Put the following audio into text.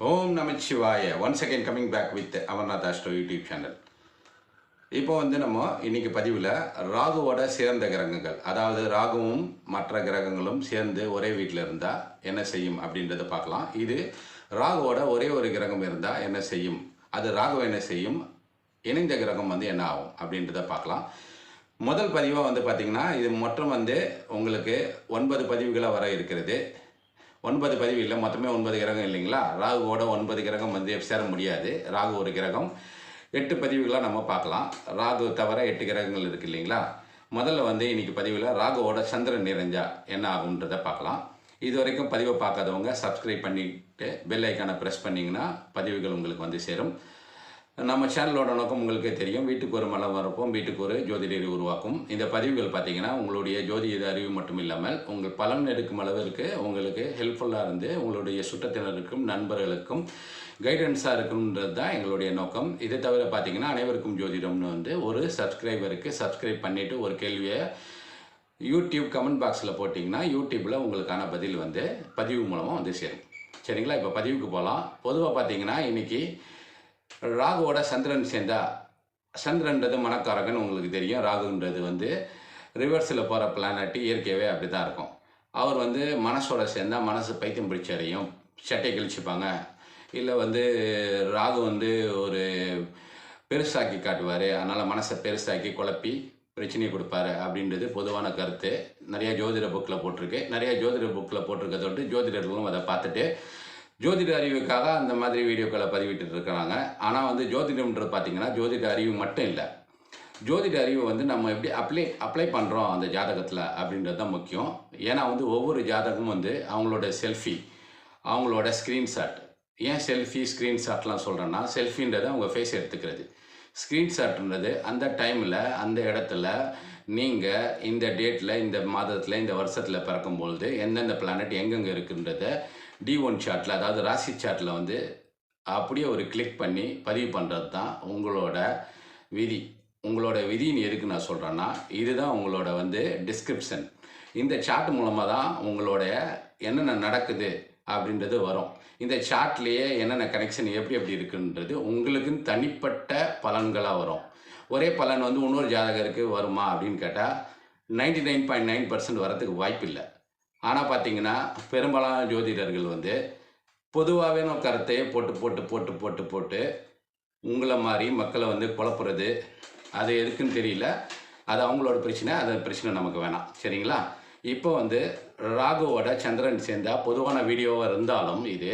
Om Namachivaya. One second coming back with Amarnath astro YouTube channel இப்போ வந்து நம்ம இன்னைக்கு பதிவில் ராகுவோட சேர்ந்த கிரகங்கள் அதாவது ராகுவும் மற்ற கிரகங்களும் சேர்ந்து ஒரே வீட்டில் இருந்தால் என்ன செய்யும் அப்படின்றத பார்க்கலாம். இது ராகுவோட ஒரே ஒரு கிரகம் இருந்தால் என்ன செய்யும்? அது ராகு என்ன செய்யும்? இணைந்த கிரகம் வந்து என்ன ஆகும் அப்படின்றத பார்க்கலாம். முதல் பதிவாக வந்து பார்த்திங்கன்னா இது மொத்தம் வந்து உங்களுக்கு ஒன்பது பதிவுகளாக வர இருக்கிறது. ஒன்பது பதிவு இல்லை மொத்தமே ஒன்பது கிரகம் இல்லைங்களா? ராகுவோட ஒன்பது கிரகம் வந்து சேர முடியாது. ராகு ஒரு கிரகம். எட்டு பதிவுகளாக நம்ம பார்க்கலாம். ராகு தவிர எட்டு கிரகங்கள் இருக்குது இல்லைங்களா? முதல்ல வந்து இன்னைக்கு பதிவில் ராகுவோட சந்திரன் நிறைஞ்சா என்ன ஆகுன்றதை பார்க்கலாம். இது வரைக்கும் பதிவை பார்க்காதவங்க சப்ஸ்கிரைப் பண்ணிட்டு பெல் ஐக்கானை ப்ரெஸ் பண்ணிங்கன்னா பதிவுகள் உங்களுக்கு வந்து சேரும். நம்ம சேனலோட நோக்கம் உங்களுக்கே தெரியும். வீட்டுக்கு ஒரு மலம் வரப்போம். வீட்டுக்கு ஒரு ஜோதிடரை உருவாக்கும். இந்த பதிவுகள் பார்த்தீங்கன்னா உங்களுடைய ஜோதிட அறிவு மட்டும் இல்லாமல் உங்கள் பலன் எடுக்கும் அளவிற்கு உங்களுக்கு ஹெல்ப்ஃபுல்லாக இருந்து உங்களுடைய சுற்றத்தினருக்கும் நண்பர்களுக்கும் கைடன்ஸாக இருக்கணுன்றது தான் எங்களுடைய நோக்கம். இதை தவிர பார்த்தீங்கன்னா அனைவருக்கும் ஜோதிடம்னு வந்து ஒரு சப்ஸ்கிரைபருக்கு சப்ஸ்கிரைப் பண்ணிவிட்டு ஒரு கேள்வியை யூடியூப் கமெண்ட் பாக்ஸில் போட்டிங்கன்னா யூடியூப்பில் உங்களுக்கான பதில் வந்து பதிவு மூலமாக வந்து சேரும். சரிங்களா? இப்போ பதிவுக்கு போகலாம் பொதுவாக பார்த்தீங்கன்னா இன்றைக்கி ராகுவோட சந்திரன் சேர்ந்தா சந்திரன்றது மனக்காரகன் உங்களுக்கு தெரியும். ராகுன்றது வந்து ரிவர்ஸில் போகிற பிளானட் இயற்கையாகவே அப்படி தான் இருக்கும். அவர் வந்து மனசோட சேர்ந்தால் மனசு பைத்தியம் பிடிச்சறையும் சட்டை கிழிச்சுப்பாங்க. இல்லை வந்து ராகு வந்து ஒரு பெருசாக்கி காட்டுவார். அதனால் மனசை பெருசாக்கி குழப்பி பிரச்சனையை கொடுப்பாரு அப்படின்றது பொதுவான கருத்து. நிறையா ஜோதிட புக்கில் போட்டிருக்கு. நிறைய ஜோதிட புக்கில் போட்டிருக்கதோட்டு ஜோதிடர்களும் அதை பார்த்துட்டு ஜோதிட அறிவுக்காக அந்த மாதிரி வீடியோக்களை பதிவிட்டு இருக்கிறாங்க. ஆனால் வந்து ஜோதிடம்ன்றது பார்த்தீங்கன்னா ஜோதிட அறிவு மட்டும் இல்லை. ஜோதிட அறிவு வந்து நம்ம எப்படி அப்ளை அப்ளை பண்ணுறோம் அந்த ஜாதகத்தில் அப்படின்றது தான் முக்கியம். ஏன்னா வந்து ஒவ்வொரு ஜாதகமும் வந்து அவங்களோட செல்ஃபி அவங்களோட ஸ்க்ரீன்ஷாட் ஏன் செல்ஃபி ஸ்க்ரீன்ஷாட்லாம் சொல்கிறேன்னா செல்ஃபின்றது அவங்க ஃபேஸ் எடுத்துக்கிறது. ஸ்க்ரீன்ஷாட்ன்றது அந்த டைமில் அந்த இடத்துல நீங்கள் இந்த டேட்டில் இந்த மாதத்தில் இந்த வருஷத்தில் பிறக்கும்பொழுது எந்தெந்த பிளானட் எங்கெங்கே இருக்குன்றத டி ஒன் சார்ட்டில் அதாவது ராசி சார்ட்டில் வந்து அப்படியே ஒரு கிளிக் பண்ணி பதிவு பண்ணுறது தான் உங்களோட விதி. உங்களோட விதின்னு எதுக்கு நான் சொல்கிறேன்னா இதுதான் உங்களோட வந்து டிஸ்கிரிப்ஷன் இந்த சார்ட் மூலமாக தான் உங்களோட என்னென்ன நடக்குது அப்படின்றது வரும். இந்த சார்ட்லேயே என்னென்ன கனெக்ஷன் எப்படி எப்படி இருக்குன்றது உங்களுக்குன்னு தனிப்பட்ட பலன்களாக வரும். ஒரே பலன் வந்து இன்னொரு ஜாதகருக்கு வருமா அப்படின்னு கேட்டால் ninety nine point nine percent வரதுக்கு வாய்ப்பு இல்லை ஆனால் பார்த்தீங்கன்னா பெரும்பாலான ஜோதிடர்கள் வந்து பொதுவாகவே நம்ம கருத்தையே போட்டு போட்டு போட்டு போட்டு போட்டு உங்களை மாதிரி மக்களை வந்து குழப்புறது அது எதுக்குன்னு தெரியல. அது அவங்களோட பிரச்சனை அது பிரச்சனை நமக்கு வேணாம். சரிங்களா? இப்போ வந்து ராகுவோட சந்திரன் சேர்ந்தால் பொதுவான வீடியோவாக இருந்தாலும் இது